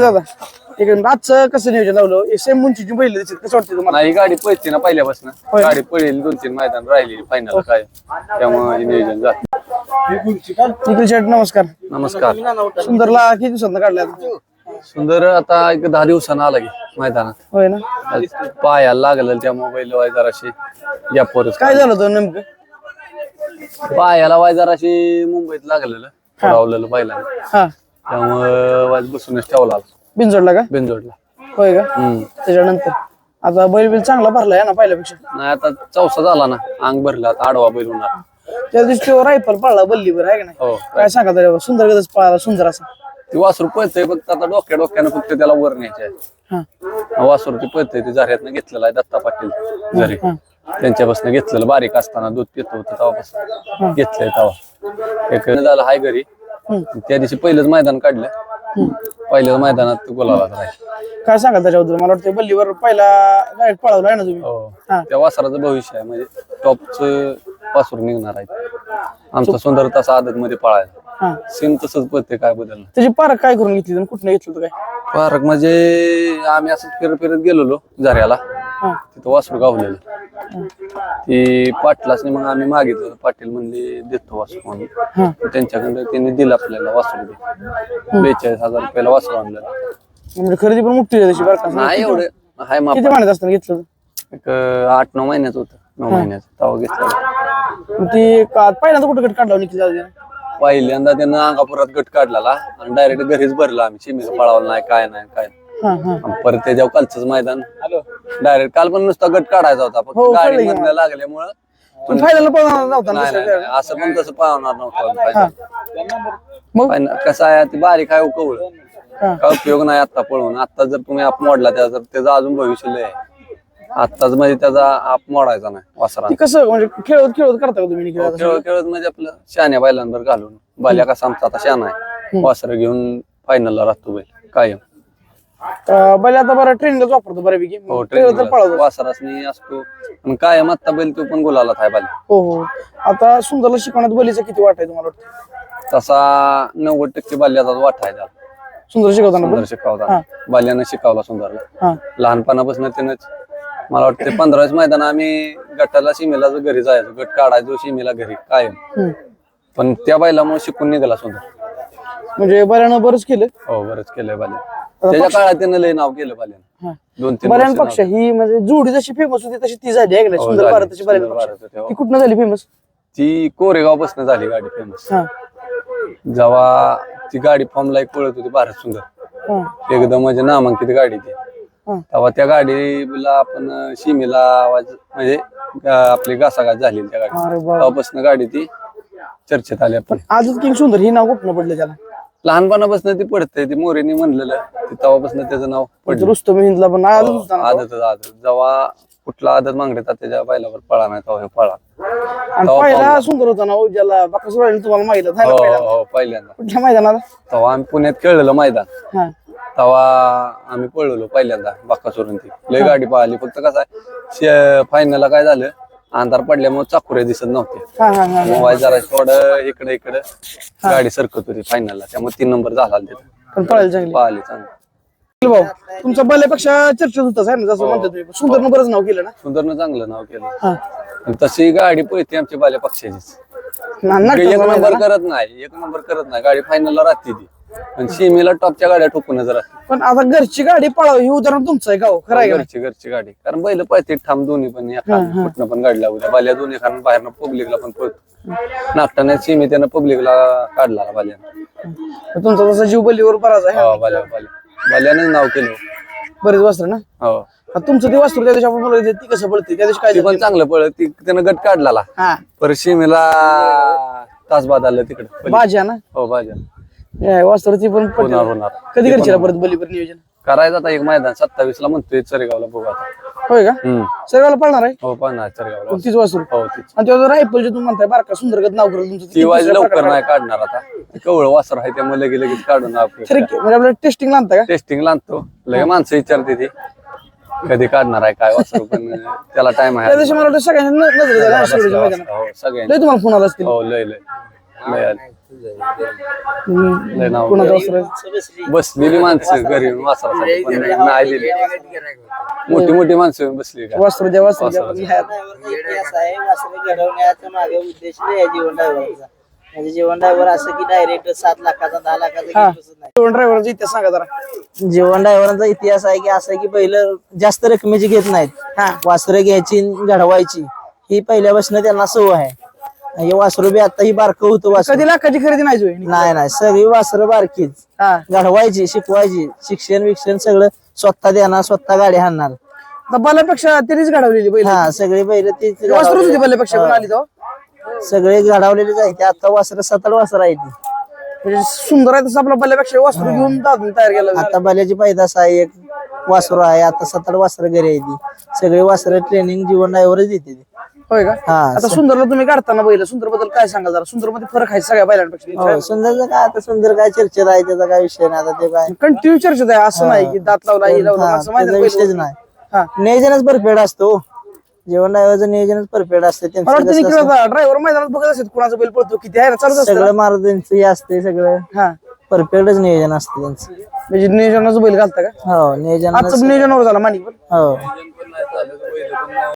दादा इकडे आजचं कसं नियोजन लावलं? सेम उंचीची बैल दिसत कसं वाटतं तुम्हाला? नाही गाडी पळते ना पहिल्यापासून. होय. गाडी पळेल दोन तीन मैदान राहिलेली फायनल काय. त्यामुळे हे नियोजन जात निखिल शेठ नमस्कार. नमस्कार. सुंदरला किती दिवसांना काढलाय? आता? सुंदर आता एक दहा दिवसानं आला की मैदानात. होय ना? आज पायाला लागलं त्या मोबाईल वाय जराशी गॅपवरच काय झालं होतं नेमकं? पायाला वाय जराशी मुंबईत लागलेलं पहिल्यानं हा. त्यामुळं वाज बसूनच ठेवला बिनजोडला का? बेंजोडला होय का? हम्म. त्याच्यानंतर? आता बैल बिल चांगला भरलाय है ना पहिल्यापेक्षा? नाही आता चौसा झाला ना अंग भरला आता आडवा बैल होणार. त्या दिवशी तो रायफल पळला बल्लीवर आहे का नाही? हो काय सांगा त्याच्यावर सुंदर गदच पळाला सुंदर असा. ती वासरू पळतंय फक्त आता डोक्या डोक्यानं फक्त त्याला वर न्यायचे हा. वासरू ती पळतंय ते झऱ्यातनं घेतलेलं आहे दत्ता पाटील झरे. त्यांच्यापासून घेतलेलं बारीक असताना दूध पित होतं तेव्हापासून. घेतलंय तेव्हा. एक झालं हाय घरी त्या दिवशी पहिलंच मैदान काढलं. पहिल्याच मैदानात गुलाबात राहील. काय सांगा त्याच्याबद्दल? मला वाटतं बल्लीवर पहिला गायक पळवला आहे ना तुम्ही? हो. हा. त्या वासराचं भविष्य आहे. म्हणजे टॉपचं वासरू निघणार आहे. आमचा सुंदर तसा आदत मध्ये पळायला. हा. सेम तसंच पळते काय बदलणार त्याची पारख काय करून घेतली आणि कुठनं घेतलं होतं काय? पार्क म्हणजे आम्ही असं फिरत फिरत गेलेलो झऱ्याला. हा. तिथं वासरू गावलेलं. ती पाटलाच मग आम्ही मागितलं पाटील म्हणले देतो वासरू म्हणून हा. त्यांच्याकडे त्यांनी दिलं आपल्याला वासरू दे. बेचाळीस हजार रुपयाला वासरू आणलं. म्हणजे खरेदी पण मुक्ती आहे त्याची बरं का? नाही एवढं. हाय माप. किती महिन्यात असताना घेतलं? होतं? एक अं, आठ नऊ महिन्याचं होतं. नऊ महिन्याचं. तेव्हा घेतलं. मग ती का पहिल्यांदा कुठं गट काढला निखिल दादा पहिल्यांदा त्यानं अंगापुरात गट काढलेला आणि डायरेक्ट घरीच भरला आम्ही. चिमीचं पळावलं नाही काय नाही काय नाही. हा हा. आणि परत त्याच्यावर कालचंच मैदान. डायरेक्ट काल पण नुसता गट काढायचा होता फक्त हो, कळलं गाडी की लागल्यामुळं पण फायनल पळणार नव्हता ना नाही नाही, दुसऱ्या नाही, असं पण तसं पाहणार नव्हतं. मग? कसं आहे ती बारीक आहे कवळ हा. काय उपयोग नाही आता पळवून आता जर तुम्ही आप मोडला त्याचा तर त्याचं अजून भविष्य लय आहे. आत्ताच म्हणजे त्याचा आप मोडायचा नाही वासरा ती कसं म्हणजे खेळत खेळत करता का तुम्ही दादा? खेळत खेळत म्हणजे आपलं शान्या बैलांवर घालून. बाल्या कसा आमचा आता शाना आहे. वासर घेऊन फायनलला राहतो बैल कायम. अं, बैल आता बरं ट्रेनिंगच वापरतो बऱ्यापैकी हो खेळत तर पळवतो. वासरासनी असतो. आणि कायम आत्ता बैल तो पण गुलाला थाय बाल्या हो हो. आता सुंदरला शिकवण्यात बलीचा किती वाट आहे तुम्हाला वाटतं? तसा नव्वद टक्के बाल्याचा वाटा आहे त्याला. सुंदर शिकवताना सुंदर पण शिकवता बाल्यानं शिकवला सुंदरला. हा. लहानपणापासून त्यानंच. मला वाटतं पंधराच मैदान आम्ही गटाला सीमेला जो घरी जायचो गट काढायचो सीमेला घरी कायम. हम्म. पण त्या बैलामुळे शिकून निघाला सुंदर. म्हणजे बैलानं बरंच केलं. हो बरंच केलंय बाल्या. त्याच्या काळात त्यानं लय नाव केलं बाल्यानं हा. दोन तीन वर्ष पक्ष ही म्हणजे जोडी जशी फेमस होती तशी ती झाली आहे का? हो, सुंदर. भारताची पक्ष. भारत होते, हो. ती कुठनं झाली फेमस ती कोरेगावपासून झाली गाडी फेमस हा. जेव्हा ती गाडी फॉर्मला एक पळत होती भारत सुंदर. एकदम म्हणजे नामांकित गाडी ती. तेव्हा त्या गाडीला आपण सीमेला आवाज म्हणजे आपली घासाघास झाली त्या गाडी तेव्हापासून गाडी ती चर्चेत आली आपण. आजच किंग सुंदर ही नाव कुठनं पडलं त्याला? लहानपणापासून ती पडते ती मोरेनी म्हणलेलं ते तेव्हापासून त्याचं नाव पडलं. रुस्तम हिंदला पण आजच होता ना तो. आदत आदत जेव्हा कुठला आदत मागण्याचा त्याच्या बैलावर पळा नाही तेव्हा हे पळा. आणि पहिला सुंदर होता ना हो, ज्याला बाकास तुम्हाला माहीत आहे हो ना पहिला हो पहिल्यांदा. कुठल्या मैदानाला? तेव्हा आम्ही पुण्यात खेळलेलो मैदान. हा. तेव्हा आम्ही पळलो पहिल्यांदा बाक्कासोरून ती. लय गाडी पळाली. फक्त कसं आहे फायनलला काय झालं अंधार पडल्यामुळे चाकुरे दिसत नव्हते. हा हा हा मोबाईल जरा थोडं इकडे इकडे गाडी सरकत होती फायनलला त्यामुळे तीन नंबर झाला तिथे. पण पळायला चांगली. पळाली चांगली. भाऊ तुमचा बैलापेक्षा चर्चेत ना जसं म्हणतो तुम्ही. सुंदरनं बरंच नाव केलं ना? सुंदरनं चांगलं नाव केलं. हा. आणि तशी गाडी पळते आमची बाल्या पक्षाचीच. ना- एक नंबर. करत नाही एक नंबर करत नाही. गाडी फायनलला राहते ती. आणि सीमेला टॉपच्या गाड्या ठोकूनच राहते. पण आता घरची गाडी पळाव हे उदाहरण तुमचं आहे हो? खरं आहे का नाही? घरची घरची गाडी. कारण बैल पळते ठाम दोन्ही पण एका कुठनं पण गाडी लावल्या बाल्या दोन्ही कारण बाहेरनं पब्लिकला पण पळतो. नागटाने सीमे त्यानं पब्लिकला काढला बाल्यानं तर तुमचा तसा जीव बलीवर बराच आहे हो. बाल्या बाल्या. बाल्यानंच नाव केलं. बरेच वाजता ना? हो. आता तुमचं ते वास्तू त्या दिवशी आपण बोलत होते, ती कसं पडते त्या दिवशी काय ती पण चांगलं पळत ती त्यानं गट काढला हा. परत सीमेला तास बाद आलं तिकडे. बाजा ना? हो बाजा वास्तू ती पण. होणार होणार. कधी घरची परत बलीवर नियोजन? करायचं आता एक मैदान सत्तावीस ला म्हणतोय चरेगावला बघू आता. होय का? हम्म. सर्वाला पळणार आहे? हो पाहणार चरेगावला. तीच वास्तू हो तीच. आणि तेव्हा रायफलचे तुम्ही म्हणताय बारका सुंदरगत नाव करून तुमचं ती वाज लवकर नाही काढणार. आता. कवळ वासर आहे त्यामुळे लगेच लगेच काढून म्हणजे आपल्याला टेस्टिंग आणता का? टेस्टिंग लागतो लगे माणसं विचारते ती. कधी काढणार आहे काय वासर पण त्याला टाइम त्या आहे दिवशी मला वाटतं सगळ्यांनी न- नजर झाली मैदानात. हो सगळ्यांनी तुम्हाला फोन आला असतील. हो लय लय. लय आले. हम्म. लय नाव कोणाचं वासरू आहे? बसलेली माणसं घरी वासरासाठी पण नाही दिली मोठी मोठी माणसं बसली का? वासरू द्या वासरू द्या. वासराचं. पण ह्या- ड्रायव्हरचा इतिहास आहे वासरे घडवण्याचा मागे उद्देश आहे जीवन ड्रायव्हरचा. म्हणजे जीवन ड्रायव्हर असं की डायरेक्ट सात लाखाचा दहा लाखाचा हा. घेत बसत नाही. दोन ड्रायव्हरचा इतिहास सांगा जरा. जीवन ड्रायव्हरांचा इतिहास आहे की असं आहे की पहिलं जास्त रकमेची घेत नाहीत. वासरं घ्यायची आणि घडवायची. ही पहिल्यापासून त्यांना सवय आहे. हे वासरू बी आता ही बारकं होतं वासरू. कधी लाखाची खरेदी नाही नाही नाही सगळी वासरं बारकीच. हा. घडवायची शिकवायची. शिक्षण विक्षण सगळं स्वतः देणार स्वतः गाडी हाणणार. आता बालापेक्षा त्यांनीच घडवलेली बैल. हा सगळी बैल तीच वासरूच होती. बालापेक्षा आली तो? सगळे घडवलेले जायचे आता वासर सात आठ वासर आहे ती. म्हणजे सुंदर आहे तसं आपला बाल्यापेक्षा वासरू घेऊन दादून तयार केला आता बाल्याची पैदास आहे एक वासरू आहे. आता सात आठ वासर घरी आहे ती. सगळे वासर ट्रेनिंग जीवन ड्रायव्हरच देते ती. होय का? हा आता सुंदरला तुम्ही काढताना बैल सुंदरबद्दल काय सांगा जरा? सुंदरमध्ये फरक आहे सगळ्या बैलांपेक्षा. हो सुंदरचं काय आता सुंदर काय चर्चेत आहे त्याचा काय विषय नाही आता ते काय कंटिन्यू चर्चेत आहे असं नाही की दात लावला हे लावला हा, असं माहिती त्याचा विषयच. नाही. हा. नियोजनच परफेक्ट असतो जेवण ड्रायव्हरचं नियोजनच परफेक्ट असतं मला वाटतं ड्रायव्हर मैदानात बघत असेल कुणाचा बैल पळतो किती आहे ना चालूच असतं सगळं मारुतींचं हे असते सगळं. हा. परफेक्टच नियोजन असतं त्यांचं. म्हणजे नियोजनाचं बैल घालता का? हो नियोजन आजचं नियोजनावर झाला पण. हो.